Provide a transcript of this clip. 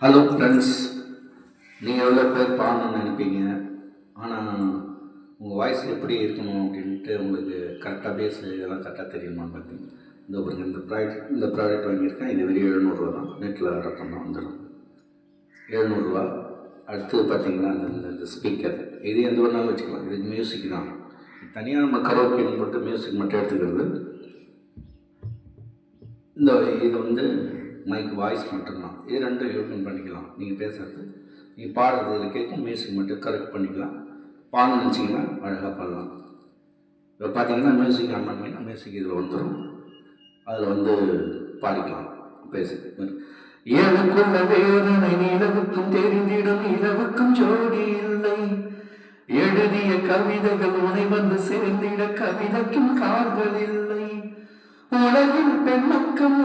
Hello friends நீங்கள் எவ்வளோ பேர் பாடணும்னு நினைப்பீங்க? ஆனால் உங்கள் வாய்ஸ் எப்படி இருக்கணும் அப்படின்ட்டு உங்களுக்கு கரெக்டாக பேஸ் இதெல்லாம் கரெக்டாக தெரியுமான்னு பார்த்தீங்க. இந்த பாருங்க இந்த ப்ராடக்ட் இந்த ப்ராடக்ட் வாங்கியிருக்கேன். இது வெறும் எழுநூறுவா தான். நெட்டில் ஆர்டர் பண்ணால் வந்துடும் எழுநூறுவா. அடுத்து பார்த்தீங்கன்னா இந்த இந்த- இந்த ஸ்பீக்கர் இது எந்த வேணாலும் வச்சுக்கலாம். இது மியூசிக் தான். தனியாக நம்ம கரோக்கின்னு போட்டு மியூசிக் மட்டும் எடுத்துக்கிறது. இந்த இது வந்து மைக் வாய்ஸ் மட்டும்தான். இது ரெண்டும் யூஸ் பண்ணிக்கலாம். நீங்கள் பேசுகிறது நீங்கள் பாடுறது இதில் கேட்கும் மியூசிக் மட்டும் கரெக்ட் பண்ணிக்கலாம். பாடணும் நினச்சிங்கன்னா அழகாக பாடலாம். இப்போ பார்த்தீங்கன்னா மியூசிக் ஆன் பண்ணிங்கன்னா மியூசிக் இதில் வந்துடும் அதில் வந்து பாடிக்கலாம். பேசு. ஏழுக்குள்ள வேதனை நிலவுக்கும் தெரிந்திடும் நிலவுக்கும் ஜோடி இல்லை. எழுதிய கவிதைகள் உனை வந்து சேர்ந்திட கவிதைக்கும் கால்கள் இல்லை. உலகில் பெண்ணுக்கும்